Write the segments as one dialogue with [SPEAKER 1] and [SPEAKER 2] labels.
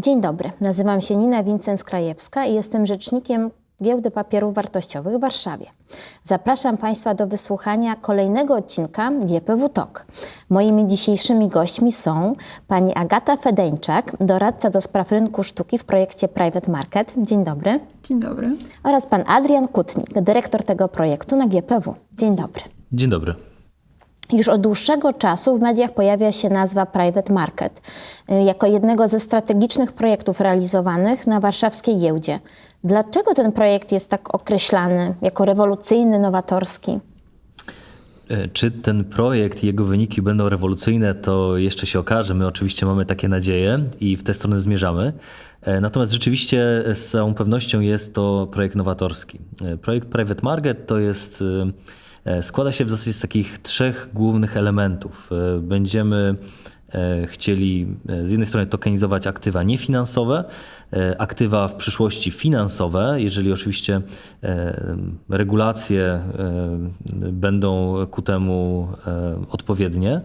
[SPEAKER 1] Dzień dobry, nazywam się Nina Wincens-Krajewska i jestem rzecznikiem Giełdy Papierów Wartościowych w Warszawie. Zapraszam Państwa do wysłuchania kolejnego odcinka GPW Talk. Moimi dzisiejszymi gośćmi są pani Agata Fedeńczak, doradca do spraw rynku sztuki w projekcie Private Market. Dzień dobry.
[SPEAKER 2] Dzień dobry.
[SPEAKER 1] Oraz pan Adrian Kutnik, dyrektor tego projektu na GPW. Dzień dobry.
[SPEAKER 3] Dzień dobry.
[SPEAKER 1] Już od dłuższego czasu w mediach pojawia się nazwa Private Market y, jako jednego ze strategicznych projektów realizowanych na warszawskiej giełdzie. Dlaczego ten projekt jest tak określany jako rewolucyjny, nowatorski?
[SPEAKER 3] E, Czy ten projekt i jego wyniki będą rewolucyjne, to jeszcze się okaże. My oczywiście mamy takie nadzieje i w tę stronę zmierzamy. E, Natomiast rzeczywiście z całą pewnością jest to projekt nowatorski. E, Projekt Private Market to jest, e, składa się w zasadzie z takich trzech głównych elementów. E, Będziemy e, chcieli e, z jednej strony tokenizować aktywa niefinansowe, e, aktywa w przyszłości finansowe, jeżeli oczywiście e, regulacje e, będą ku temu e, odpowiednie,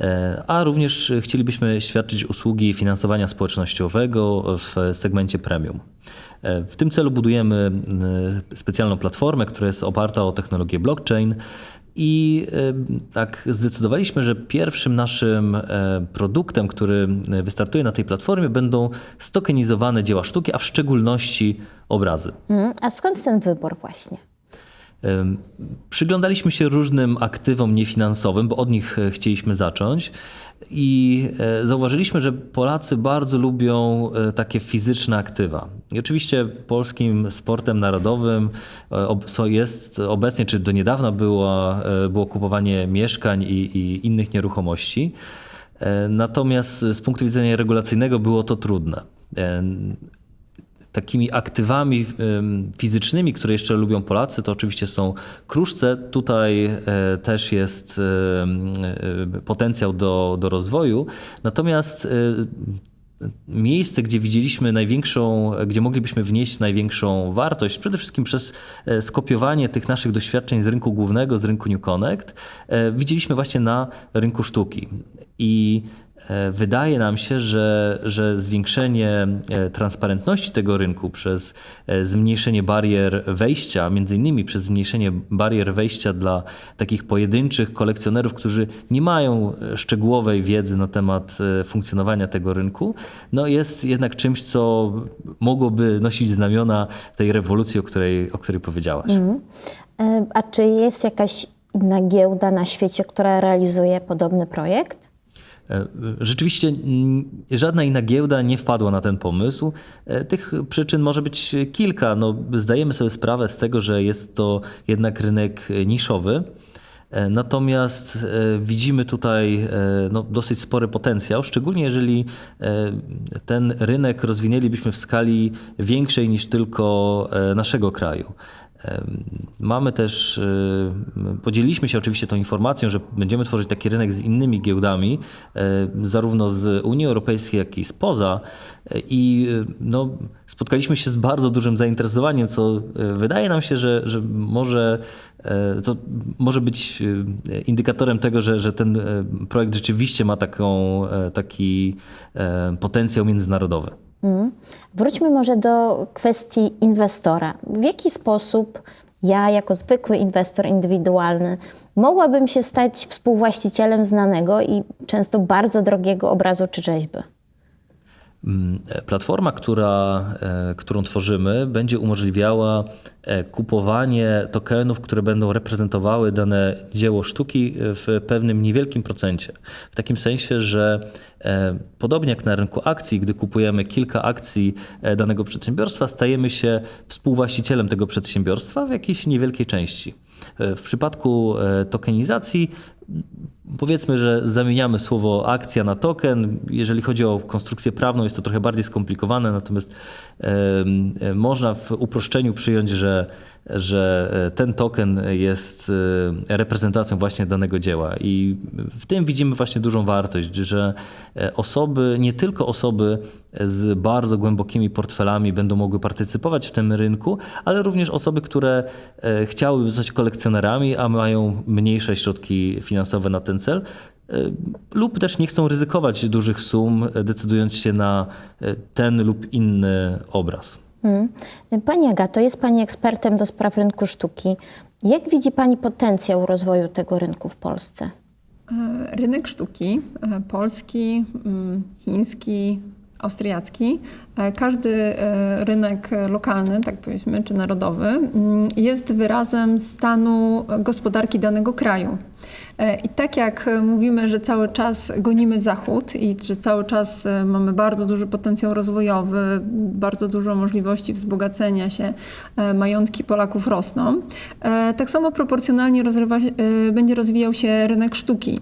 [SPEAKER 3] e, a również chcielibyśmy świadczyć usługi finansowania społecznościowego w segmencie premium. E, W tym celu budujemy e, specjalną platformę, która jest oparta o technologię blockchain. I e, tak zdecydowaliśmy, że pierwszym naszym e, produktem, który wystartuje na tej platformie, będą stokenizowane dzieła sztuki, a w szczególności obrazy.
[SPEAKER 1] Mm, A skąd ten wybór właśnie?
[SPEAKER 3] Przyglądaliśmy się różnym aktywom niefinansowym, bo od nich e, chcieliśmy zacząć. I e, zauważyliśmy, że Polacy bardzo lubią e, takie fizyczne aktywa. I oczywiście polskim sportem narodowym so- jest obecnie, czy do niedawna było, było kupowanie mieszkań i, i innych nieruchomości. Natomiast z punktu widzenia regulacyjnego było to trudne. E, Takimi aktywami fizycznymi, które jeszcze lubią Polacy, to oczywiście są kruszce. Tutaj e, też jest em, e, potencjał do, do rozwoju. Natomiast e, miejsce, gdzie widzieliśmy największą, gdzie moglibyśmy wnieść największą wartość, przede wszystkim przez e, skopiowanie tych naszych doświadczeń z rynku głównego, z rynku New Connect, e, widzieliśmy właśnie na rynku sztuki. I e, wydaje nam się, że, że zwiększenie e, transparentności tego rynku przez e, zmniejszenie barier wejścia, między innymi przez zmniejszenie barier wejścia dla takich pojedynczych kolekcjonerów, którzy nie mają e, szczegółowej wiedzy na temat e, funkcjonowania tego rynku, no jest jednak czymś, co mogłoby nosić znamiona tej rewolucji, o której, o której powiedziałaś.
[SPEAKER 1] E, A czy jest jakaś inna giełda na świecie, która realizuje podobny projekt?
[SPEAKER 3] E, Rzeczywiście żadna inna giełda nie wpadła na ten pomysł. E, Tych przyczyn może być kilka. No, zdajemy sobie sprawę z tego, że jest to jednak rynek e, niszowy. Natomiast widzimy tutaj no, dosyć spory potencjał, szczególnie jeżeli ten rynek rozwinęlibyśmy w skali większej niż tylko naszego kraju. Mamy też, y, podzieliliśmy się oczywiście tą informacją, że będziemy tworzyć taki rynek z innymi giełdami, e, zarówno z Unii Europejskiej, jak i spoza. E, I y, no, spotkaliśmy się z bardzo dużym zainteresowaniem, co e, wydaje nam się, że, że może, co może być e, indykatorem tego, że, że ten projekt rzeczywiście ma taką, taki potencjał międzynarodowy.
[SPEAKER 1] Mm. Wróćmy może do kwestii inwestora. W jaki sposób ja, jako zwykły inwestor indywidualny, mogłabym się stać współwłaścicielem znanego i często bardzo drogiego obrazu czy rzeźby?
[SPEAKER 3] Mm, Platforma, która, e, którą tworzymy, będzie umożliwiała e, kupowanie tokenów, które będą reprezentowały dane dzieło sztuki w pewnym niewielkim procencie. W takim sensie, że e, podobnie jak na rynku akcji, gdy kupujemy kilka akcji e, danego przedsiębiorstwa, stajemy się współwłaścicielem tego przedsiębiorstwa w jakiejś niewielkiej części. E, W przypadku e, tokenizacji Powiedzmy, że zamieniamy słowo akcja na token. Jeżeli chodzi o konstrukcję prawną, jest to trochę bardziej skomplikowane, natomiast e, można w uproszczeniu przyjąć, że, że e, ten token jest e, reprezentacją właśnie danego dzieła. I w tym widzimy właśnie dużą wartość, że e, osoby, nie tylko osoby z bardzo głębokimi portfelami będą mogły partycypować w tym rynku, ale również osoby, które chciałyby zostać kolekcjonerami, a mają mniejsze środki finansowe na ten cel, lub też nie chcą ryzykować dużych sum, decydując się na ten lub inny obraz.
[SPEAKER 1] Mm. Pani Agato, jest Pani ekspertem do spraw rynku sztuki. Jak widzi Pani potencjał rozwoju tego rynku w Polsce?
[SPEAKER 2] E, Rynek sztuki e, polski, mm, chiński, austriacki, e, każdy e, rynek lokalny, tak powiedzmy, czy narodowy, mm, jest wyrazem stanu gospodarki danego kraju. E, I tak jak mówimy, że cały czas gonimy Zachód i że cały czas mamy bardzo duży potencjał rozwojowy, bardzo dużo możliwości wzbogacenia się, majątki Polaków rosną, tak samo proporcjonalnie rozrywa, będzie rozwijał się rynek sztuki.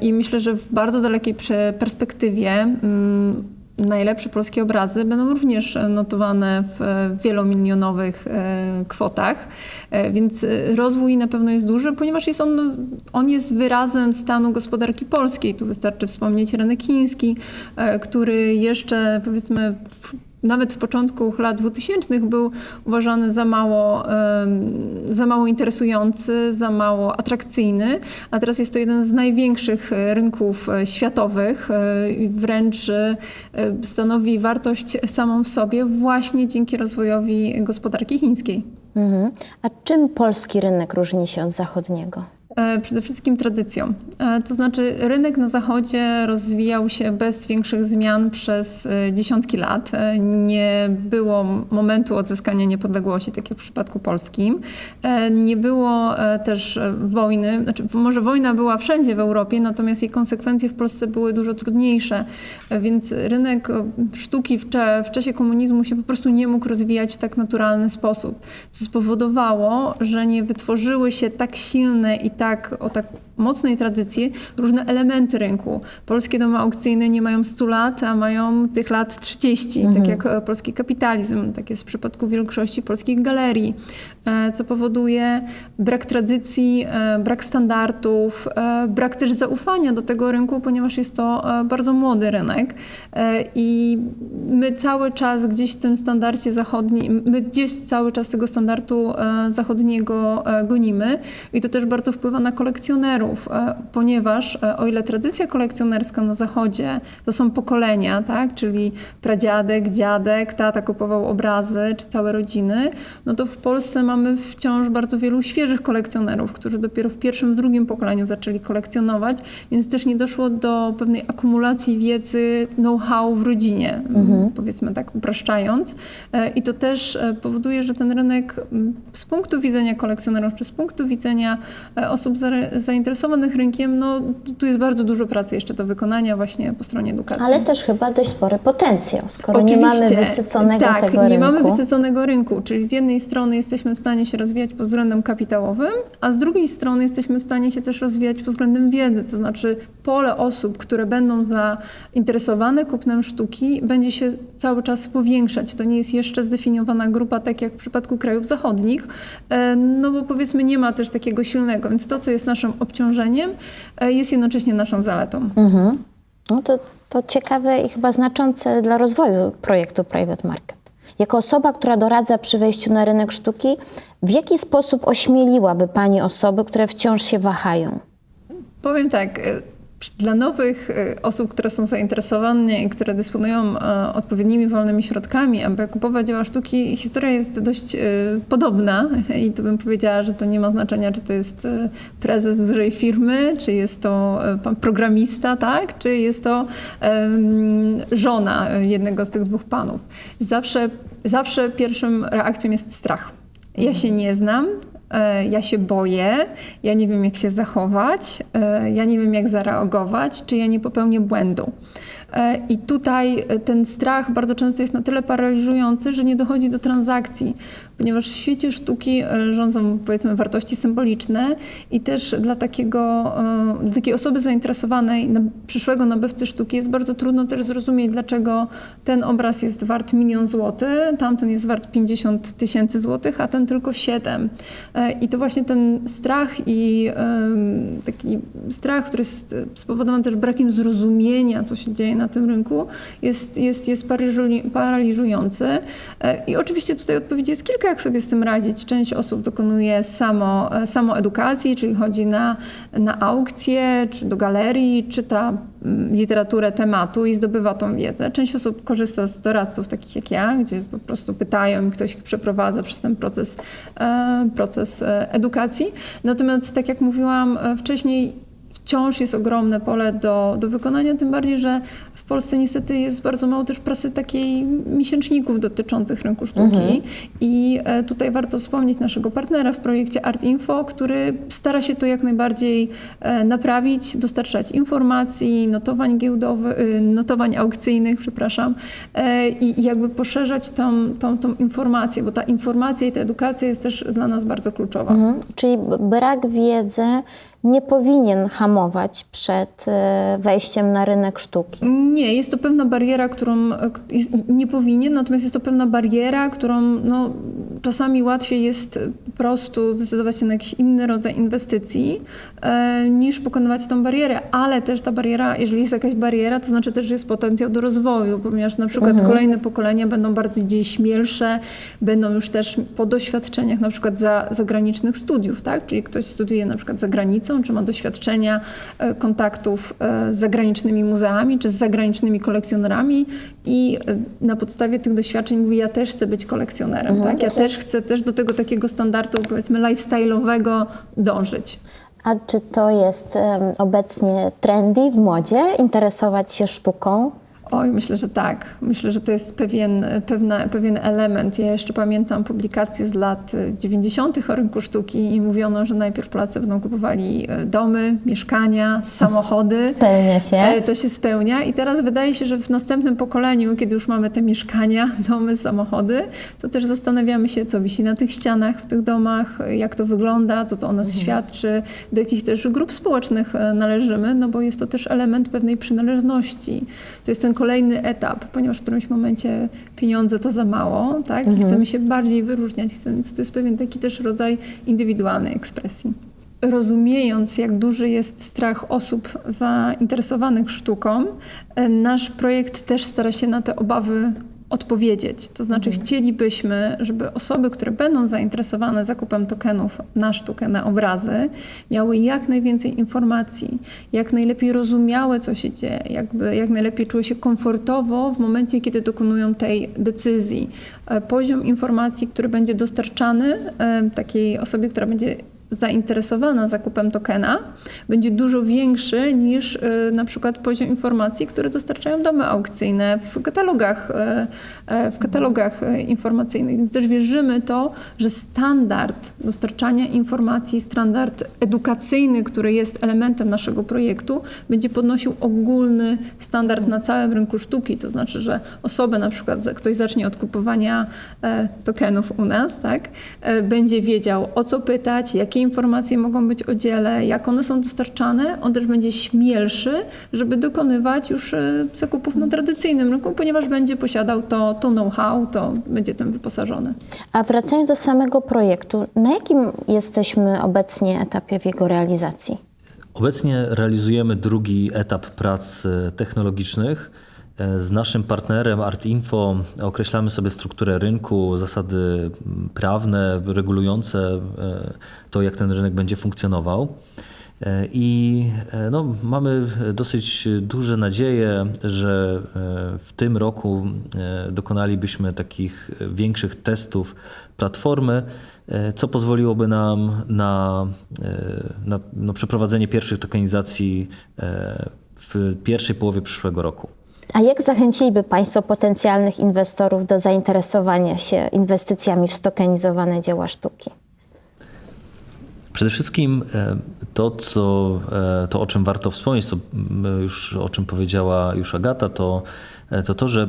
[SPEAKER 2] I myślę, że w bardzo dalekiej perspektywie mm, najlepsze polskie obrazy będą również notowane w e, wielomilionowych e, kwotach, E, więc rozwój na pewno jest duży, ponieważ jest on, on jest wyrazem stanu gospodarki polskiej. Tu wystarczy wspomnieć rynek chiński, który jeszcze powiedzmy w nawet w początku lat 2000 był uważany za mało, za mało interesujący, za mało atrakcyjny, a teraz jest to jeden z największych e, rynków e, światowych. e, Wręcz stanowi wartość samą w sobie właśnie dzięki rozwojowi gospodarki chińskiej.
[SPEAKER 1] Mhm. A czym polski rynek różni się od zachodniego?
[SPEAKER 2] E, Przede wszystkim tradycją. E, To znaczy, rynek na Zachodzie rozwijał się bez większych zmian przez e, dziesiątki lat. Nie było momentu odzyskania niepodległości, tak jak w przypadku polskim. Nie było też wojny, znaczy, może wojna była wszędzie w Europie, natomiast jej konsekwencje w Polsce były dużo trudniejsze. Więc rynek sztuki w czasie komunizmu się po prostu nie mógł rozwijać w tak naturalny sposób, co spowodowało, że nie wytworzyły się tak silne i tak o tak mocnej tradycji różne elementy rynku. Polskie domy aukcyjne nie mają 100 lat, a mają tych lat 30, tak jak e, polski kapitalizm, tak jest w przypadku większości polskich galerii, e, co powoduje brak tradycji, e, brak standardów, brak też zaufania do tego rynku, ponieważ jest to bardzo młody rynek. I my cały czas gdzieś w tym standardzie zachodnim, my gdzieś cały czas tego standardu zachodniego gonimy. I to też bardzo wpływa na kolekcjonerów, e, ponieważ e, o ile tradycja kolekcjonerska na zachodzie to są pokolenia, tak, czyli pradziadek, dziadek, tata kupował obrazy, czy całe rodziny, no to w Polsce mamy wciąż bardzo wielu świeżych kolekcjonerów, którzy dopiero w pierwszym, w drugim pokoleniu zaczęli kolekcjonować, więc też nie doszło do pewnej akumulacji wiedzy, know-how w rodzinie, powiedzmy tak upraszczając. E, I to też powoduje, że ten rynek z punktu widzenia kolekcjonerów, czy z punktu widzenia e, osób zainteresowanych rynkiem, no tu jest bardzo dużo pracy jeszcze do wykonania właśnie po stronie edukacji.
[SPEAKER 1] Ale też chyba dość spory potencjał, skoro nie mamy
[SPEAKER 2] Oczywiście.
[SPEAKER 1] wysyconego
[SPEAKER 2] tak,
[SPEAKER 1] tego
[SPEAKER 2] nie
[SPEAKER 1] rynku.
[SPEAKER 2] mamy wysyconego rynku, czyli z jednej strony jesteśmy w stanie się rozwijać pod względem kapitałowym, a z drugiej strony jesteśmy w stanie się też rozwijać pod względem wiedzy, to znaczy pole osób, które będą zainteresowane kupnem sztuki będzie się cały czas powiększać. To nie jest jeszcze zdefiniowana grupa, tak jak w przypadku krajów zachodnich, e, no bo powiedzmy nie ma też takiego silnego, więc to, co jest naszym obciążeniem, e, jest jednocześnie naszą zaletą.
[SPEAKER 1] Mhm. No to, to ciekawe i chyba znaczące dla rozwoju projektu Private Market. Jako osoba, która doradza przy wejściu na rynek sztuki, w jaki sposób ośmieliłaby Pani osoby, które wciąż się wahają?
[SPEAKER 2] Powiem tak, e, dla nowych e, osób, które są zainteresowane i które dysponują e, odpowiednimi wolnymi środkami, aby kupować dzieła sztuki, historia jest dość e, podobna i tu bym powiedziała, że to nie ma znaczenia, czy to jest prezes dużej firmy, czy jest to programista, tak, czy jest to żona jednego z tych dwóch panów. Zawsze, zawsze pierwszą reakcją jest strach. Ja się nie znam, ja się boję, ja nie wiem, jak się zachować, e, ja nie wiem, jak zareagować, czy ja nie popełnię błędu. E, I tutaj e, ten strach bardzo często jest na tyle paraliżujący, że nie dochodzi do transakcji, ponieważ w świecie sztuki e, rządzą powiedzmy wartości symboliczne i też dla, takiego, e, dla takiej osoby zainteresowanej, przyszłego nabywcy sztuki jest bardzo trudno też zrozumieć, dlaczego ten obraz jest wart milion złotych, tamten jest wart 50 tysięcy złotych, a ten tylko 7. E, I to właśnie ten strach i taki strach, który jest spowodowany też brakiem zrozumienia, co się dzieje na tym rynku jest, jest, jest paraliżujący. I oczywiście tutaj odpowiedzi jest kilka, jak sobie z tym radzić. Część osób dokonuje samo, e, samoedukacji, czyli chodzi na, na aukcje, czy do galerii, czyta mm, literaturę tematu i zdobywa tą wiedzę. Część osób korzysta z doradców takich jak ja, gdzie po prostu pytają i ktoś ich przeprowadza przez ten proces, e, proces e, edukacji. Natomiast tak jak mówiłam wcześniej, wciąż jest ogromne pole do, do wykonania, tym bardziej, że w Polsce niestety jest bardzo mało też prasy takiej miesięczników dotyczących rynku sztuki i e, tutaj warto wspomnieć naszego partnera w projekcie Art Info, który stara się to jak najbardziej e, naprawić, dostarczać informacji, notowań giełdowych, y, notowań aukcyjnych, przepraszam, e, i jakby poszerzać tą, tą, tą informację, bo ta informacja i ta edukacja jest też dla nas bardzo kluczowa.
[SPEAKER 1] Mhm. Czyli brak wiedzy nie powinien hamować przed e, wejściem na rynek sztuki.
[SPEAKER 2] Nie, jest to pewna bariera, którą e, nie powinien, natomiast jest to pewna bariera, którą no, czasami łatwiej jest po prostu zdecydować się na jakiś inny rodzaj inwestycji, e, niż pokonywać tą barierę. Ale też ta bariera, jeżeli jest jakaś bariera, to znaczy też, że jest potencjał do rozwoju, ponieważ na przykład kolejne pokolenia będą bardziej śmielsze, będą już też po doświadczeniach na przykład za, zagranicznych studiów, tak? Czyli ktoś studiuje na przykład za granicą, czy ma doświadczenia e, kontaktów e, z zagranicznymi muzeami, czy z zagranicznymi kolekcjonerami i e, na podstawie tych doświadczeń mówi, ja też chcę być kolekcjonerem, tak? Ja też chcę też do tego takiego standardu, powiedzmy, lifestyle'owego dążyć.
[SPEAKER 1] A czy to jest em, obecnie trendy w modzie, interesować się sztuką?
[SPEAKER 2] Oj, myślę, że tak. Myślę, że to jest pewien, pewna, pewien element. Ja jeszcze pamiętam publikacje z lat y, 90. o rynku sztuki i mówiono, że najpierw Polacy będą kupowali y, domy, mieszkania, samochody.
[SPEAKER 1] Spełnia się.
[SPEAKER 2] E, To się spełnia i teraz wydaje się, że w następnym pokoleniu, kiedy już mamy te mieszkania, domy, samochody, to też zastanawiamy się, co wisi na tych ścianach, w tych domach, jak to wygląda, co to o nas świadczy, do jakich też grup społecznych należymy, no bo jest to też element pewnej przynależności. To jest ten kolejny etap, ponieważ w którymś momencie pieniądze to za mało, tak? I chcemy się bardziej wyróżniać, chcemy, więc to jest pewien taki też rodzaj indywidualnej ekspresji rozumiejąc, jak duży jest strach osób zainteresowanych sztuką, e, nasz projekt też stara się na te obawy odpowiedzieć. To znaczy, chcielibyśmy, żeby osoby, które będą zainteresowane zakupem tokenów na sztukę, na obrazy, miały jak najwięcej informacji, jak najlepiej rozumiały, co się dzieje, jakby, jak najlepiej czuły się komfortowo w momencie, kiedy dokonują tej decyzji. E, Poziom informacji, który będzie dostarczany e, takiej osobie, która będzie zainteresowana zakupem tokena będzie dużo większy niż y, na przykład poziom informacji, które dostarczają domy aukcyjne w katalogach, y, y, w katalogach informacyjnych. Więc też wierzymy to, że standard dostarczania informacji, standard edukacyjny, który jest elementem naszego projektu, będzie podnosił ogólny standard na całym rynku sztuki. To znaczy, że osoba na przykład, ktoś zacznie od kupowania e, tokenów u nas, tak, e, będzie wiedział o co pytać, jakie informacje mogą być o dziele, jak one są dostarczane. On też będzie śmielszy, żeby dokonywać już e, zakupów na tradycyjnym rynku, ponieważ będzie posiadał to, to know-how, to będzie tym wyposażony.
[SPEAKER 1] A wracając do samego projektu, na jakim jesteśmy obecnie etapie w jego realizacji?
[SPEAKER 3] Obecnie realizujemy drugi etap prac e, technologicznych. E, Z naszym partnerem ArtInfo określamy sobie strukturę rynku, zasady m, prawne regulujące e, to, jak ten rynek będzie funkcjonował. E, I no, mamy dosyć duże nadzieje, że w tym roku dokonalibyśmy takich większych testów platformy, co pozwoliłoby nam na, e, na no, przeprowadzenie pierwszych tokenizacji w pierwszej połowie przyszłego roku.
[SPEAKER 1] A jak zachęciliby Państwo potencjalnych inwestorów do zainteresowania się inwestycjami w stokenizowane dzieła sztuki?
[SPEAKER 3] Przede wszystkim e, to, co, e, to, o czym warto wspomnieć, m, już, o czym powiedziała już Agata, to e, to, to, że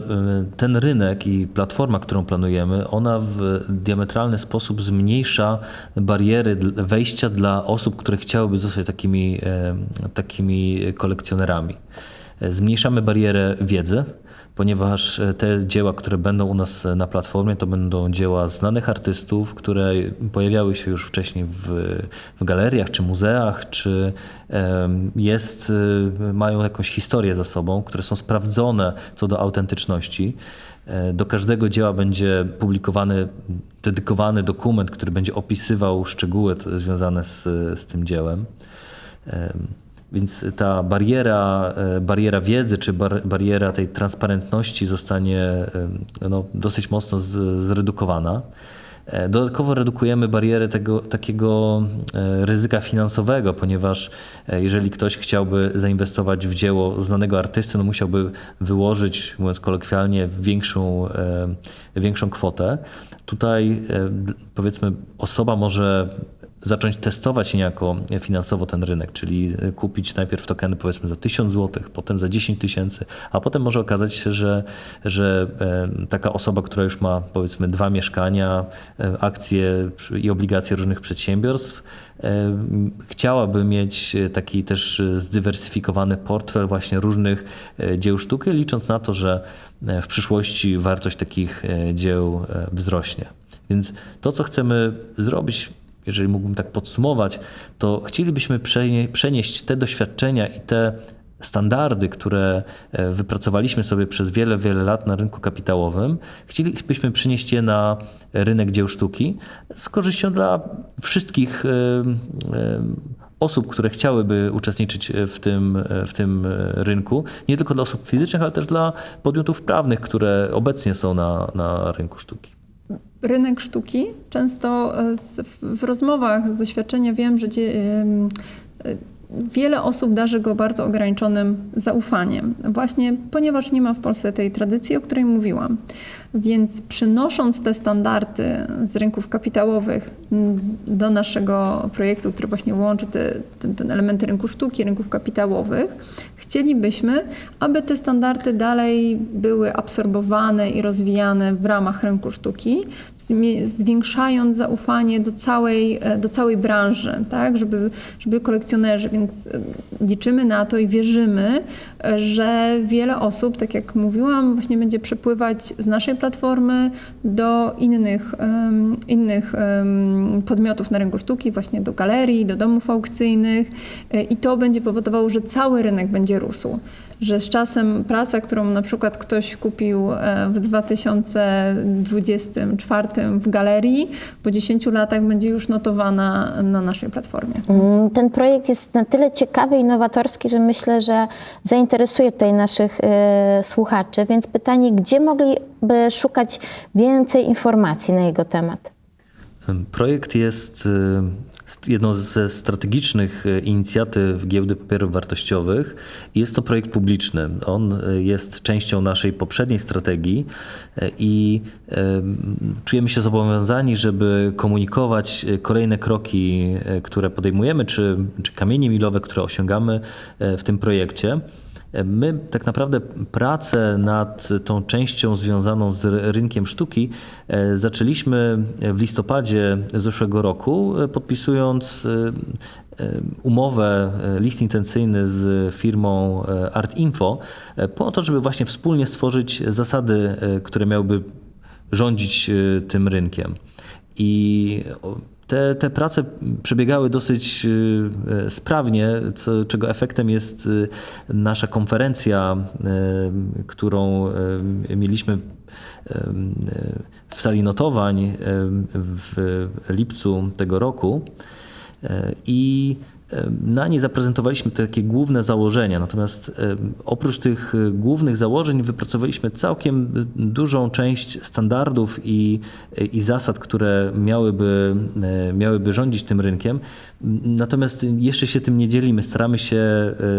[SPEAKER 3] ten rynek i platforma, którą planujemy, ona w diametralny sposób zmniejsza bariery wejścia dla osób, które chciałyby zostać takimi, takimi kolekcjonerami. E, Zmniejszamy barierę wiedzy, ponieważ e, te dzieła, które będą u nas na platformie, to będą dzieła znanych artystów, które pojawiały się już wcześniej w, w galeriach czy muzeach, czy jest, e, mają jakąś historię za sobą, które są sprawdzone co do autentyczności. E, Do każdego dzieła będzie publikowany dedykowany dokument, który będzie opisywał szczegóły związane z, z tym dziełem. Więc ta bariera, e, bariera wiedzy czy bar, bariera tej transparentności zostanie em, no, dosyć mocno z, zredukowana. E, Dodatkowo redukujemy barierę tego takiego e, ryzyka finansowego, ponieważ e, jeżeli ktoś chciałby zainwestować w dzieło znanego artysty, no musiałby wyłożyć, mówiąc kolokwialnie, większą, e, większą kwotę. Tutaj e, powiedzmy osoba może zacząć testować niejako finansowo ten rynek, czyli kupić najpierw tokeny powiedzmy za 1000 zł, potem za 10 tysięcy, a potem może okazać się, że, że e, taka osoba, która już ma powiedzmy dwa mieszkania, e, akcje i obligacje różnych przedsiębiorstw, e, chciałaby mieć taki też zdywersyfikowany portfel właśnie różnych dzieł sztuki, licząc na to, że w przyszłości wartość takich dzieł wzrośnie. Więc to, co chcemy zrobić jeżeli mógłbym tak podsumować, to chcielibyśmy przenie- przenieść te doświadczenia i te standardy, które e, wypracowaliśmy sobie przez wiele, wiele lat na rynku kapitałowym, chcielibyśmy przenieść je na rynek dzieł sztuki z korzyścią dla wszystkich e, e, osób, które chciałyby uczestniczyć w tym, w tym rynku, nie tylko dla osób fizycznych, ale też dla podmiotów prawnych, które obecnie są na, na rynku sztuki.
[SPEAKER 2] Rynek sztuki. Często e, w, rozmowach z doświadczenia wiem, że e, wiele osób darzy go bardzo ograniczonym zaufaniem, właśnie ponieważ nie ma w Polsce tej tradycji, o której mówiłam. Więc przynosząc te standardy z rynków kapitałowych do naszego projektu, który właśnie łączy te, te, te elementy rynku sztuki, rynków kapitałowych, chcielibyśmy, aby te standardy dalej były absorbowane i rozwijane w ramach rynku sztuki, zwiększając zaufanie do całej, do całej branży, tak? żeby, żeby kolekcjonerzy, więc liczymy na to i wierzymy, że wiele osób, tak jak mówiłam, właśnie będzie przepływać z naszej platformy do innych, em, innych em, podmiotów na rynku sztuki, właśnie do galerii, do domów aukcyjnych e, i to będzie powodowało, że cały rynek będzie rósł. Że z czasem praca, którą na przykład ktoś kupił e, w 2024 w galerii, po 10 latach będzie już notowana na naszej platformie.
[SPEAKER 1] Mm, Ten projekt jest na tyle ciekawy i nowatorski, że myślę, że zainteresuje tutaj naszych e, słuchaczy. Więc pytanie, gdzie mogliby szukać więcej informacji na jego temat?
[SPEAKER 3] Projekt jest y, jedną ze strategicznych y, inicjatyw Giełdy Papierów Wartościowych jest to projekt publiczny. On y, jest częścią naszej poprzedniej strategii y, i czujemy się zobowiązani, żeby komunikować kolejne kroki, które podejmujemy, czy, czy kamienie milowe, które osiągamy w tym projekcie. My tak naprawdę pracę nad tą częścią związaną z rynkiem sztuki e, zaczęliśmy w listopadzie zeszłego roku, e, podpisując e, umowę, list intencyjny z firmą Art Info, po to, żeby właśnie wspólnie stworzyć zasady, które miałyby rządzić tym rynkiem. I te, te prace przebiegały dosyć e, sprawnie, co, czego efektem jest e, nasza konferencja, e, którą mieliśmy w sali notowań w lipcu tego roku. I na niej zaprezentowaliśmy takie główne założenia. Natomiast e, oprócz tych e, głównych założeń wypracowaliśmy całkiem dużą część standardów i, i zasad, które miałyby, e, miałyby rządzić tym rynkiem. Natomiast jeszcze się tym nie dzielimy. Staramy się,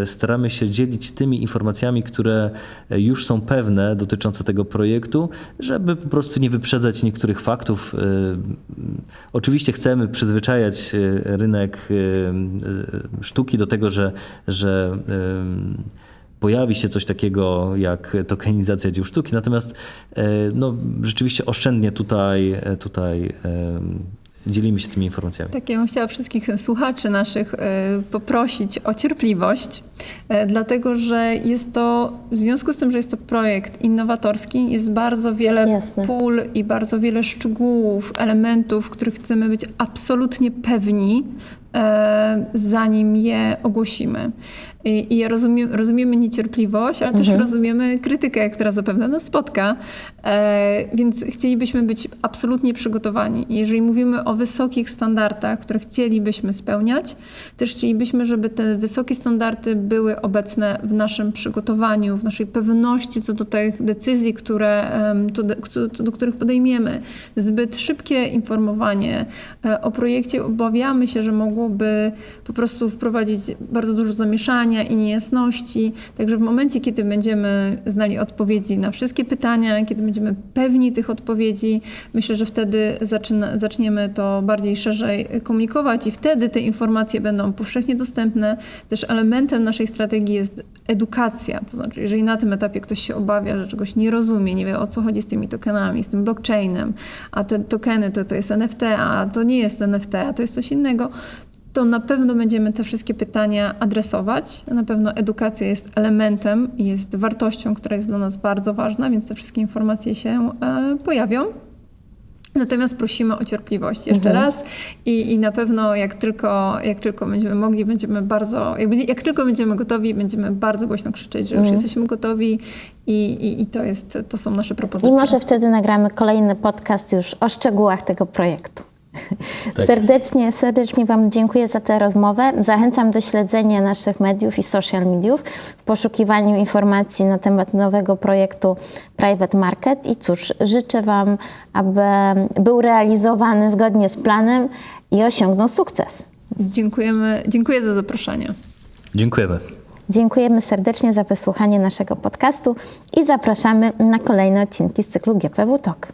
[SPEAKER 3] e, staramy się dzielić tymi informacjami, które już są pewne dotyczące tego projektu, żeby po prostu nie wyprzedzać niektórych faktów. E, Oczywiście chcemy przyzwyczajać e, rynek e, e, sztuki do tego, że, że e, pojawi się coś takiego jak tokenizacja dzieł sztuki, natomiast e, no, rzeczywiście oszczędnie tutaj, tutaj e, dzielimy się tymi informacjami.
[SPEAKER 2] Tak, ja bym chciała wszystkich słuchaczy naszych e, poprosić o cierpliwość, e, dlatego że jest to, w związku z tym, że jest to projekt innowatorski, jest bardzo wiele
[SPEAKER 1] Jasne.
[SPEAKER 2] pól i bardzo wiele szczegółów, elementów, których chcemy być absolutnie pewni, e, zanim je ogłosimy. I, i rozumie, rozumiemy niecierpliwość, ale też rozumiemy krytykę, która zapewne nas spotka, e, więc chcielibyśmy być absolutnie przygotowani. Jeżeli mówimy o wysokich standardach, które chcielibyśmy spełniać, też chcielibyśmy, żeby te wysokie standardy były obecne w naszym przygotowaniu, w naszej pewności co do tych decyzji, które, co do, co, co do których podejmiemy. Zbyt szybkie informowanie e, o projekcie obawiamy się, że mogłoby po prostu wprowadzić bardzo dużo zamieszania i niejasności. Także w momencie, kiedy będziemy znali odpowiedzi na wszystkie pytania, kiedy będziemy pewni tych odpowiedzi, myślę, że wtedy zaczyna, zaczniemy to bardziej szerzej komunikować i wtedy te informacje będą powszechnie dostępne. Też elementem naszej strategii jest edukacja. To znaczy, jeżeli na tym etapie ktoś się obawia, że czegoś nie rozumie, nie wie o co chodzi z tymi tokenami, z tym blockchainem, a te tokeny to, to jest NFT, a to nie jest NFT, a to jest coś innego, to na pewno będziemy te wszystkie pytania adresować. Na pewno edukacja jest elementem i jest wartością, która jest dla nas bardzo ważna, więc te wszystkie informacje się e, pojawią. Natomiast prosimy o cierpliwość jeszcze raz i, i na pewno jak tylko, jak tylko będziemy mogli, będziemy bardzo, jak, będzie, jak tylko będziemy gotowi, będziemy bardzo głośno krzyczeć, że już jesteśmy gotowi i, i, i to, jest, to są nasze
[SPEAKER 1] I
[SPEAKER 2] propozycje.
[SPEAKER 1] może wtedy nagramy kolejny podcast już o szczegółach tego projektu. Serdecznie, serdecznie Wam dziękuję za tę rozmowę. Zachęcam do śledzenia naszych mediów i social mediów w poszukiwaniu informacji na temat nowego projektu Private Market. I cóż, życzę Wam, aby był realizowany zgodnie z planem i osiągnął sukces.
[SPEAKER 2] Dziękujemy, dziękuję za zaproszenie.
[SPEAKER 3] Dziękujemy.
[SPEAKER 1] Dziękujemy serdecznie za wysłuchanie naszego podcastu i zapraszamy na kolejne odcinki z cyklu GPW Talk.